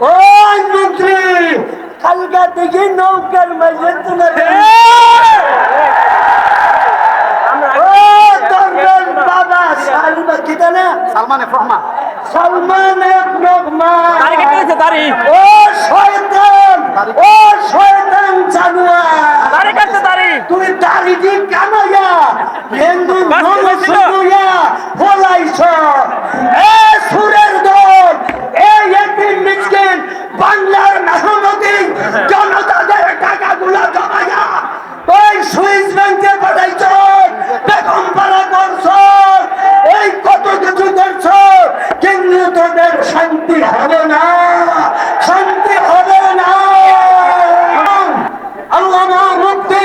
ওই মন্ত্রী কালকা থেকে নৌকার মাঝে তুলে বাবা সালমা কি না সালমান রহমান। সালমান রহমান। দাড়ি কেটে তোদের শান্তি হবে না। শান্তি হবে না। মুক্তি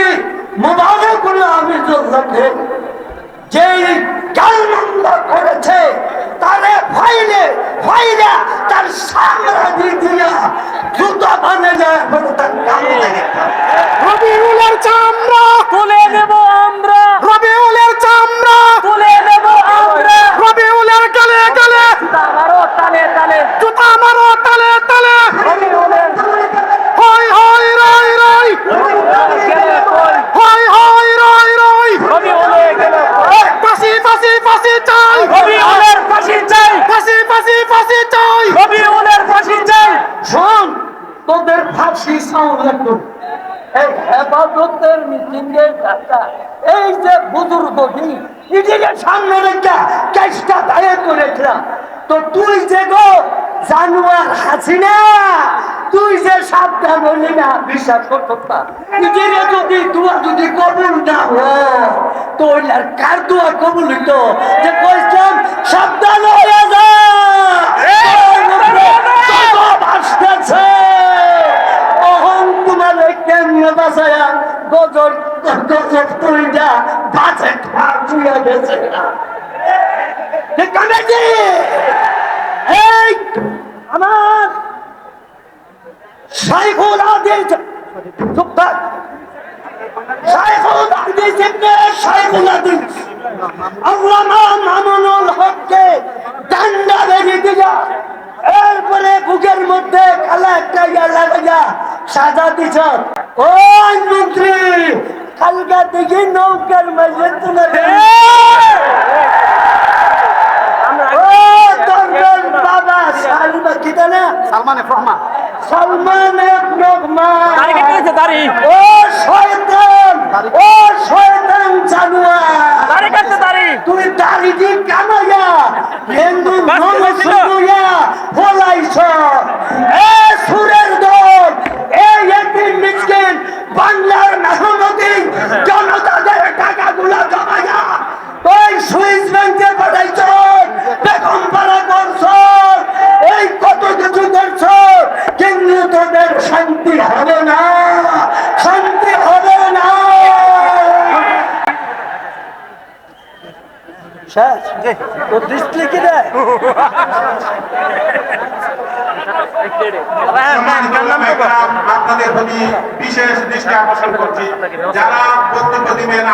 করেছে তারে দিয়ে দিয়া জুতো বানে যায় বলে তার কাম লাগে রবিউলের চামড়া তুলে নেব আমরা রবিউলের চামড়া তুলে নেব আমরা রবিউলের গলে গলে আমারও তালে তালে জুতা মারো তালে তালে রবিউলের হয় হয় রয় রয় গেলে কই হয় হয় রয় রয় রবিউলে গেলে কই ফাঁসি ফাঁসি ফাঁসি চাই রবিউলের ফাঁসি চাই ফাঁসি ফাঁসি ফাঁসি চাই রবিউলের ফাঁসি চাই শোন তোদের ফাঁসি সাউন্ড এই হেফাজতের কথা এই যে বুজুর্গটি নিজের সামনে দায়ের করেছিলাম। তো তুই যে গো জানুয়ার হাসিনা, তুই যে সাবধান হলি না, বিশ্বাস করতো না যদি যদি কবুল না হয়, তো কার দোয়া কবুল হইতো? যে কইতাম সাবধান হয়ে যা তোর মুখে তত ভাসতেছে অহং তোমার কেমনে বাসায়া গজর গজর তুইটা বাজে খাওয়া গেছে আমার দিয়া এরপরে বুকের মধ্যে খালা একটা ইয়া সাজা দিছ। ওই মন্ত্রী কালকা থেকে নৌকার মাঝে তুলে বাবা সালমা কি না সালমান রহমান সালমান রহমান ও শেষ তো দৃষ্টি কি রে আপনাদের প্রতি বিশেষ দৃষ্টি আকর্ষণ করছি যারা বক্তব্য দিবেন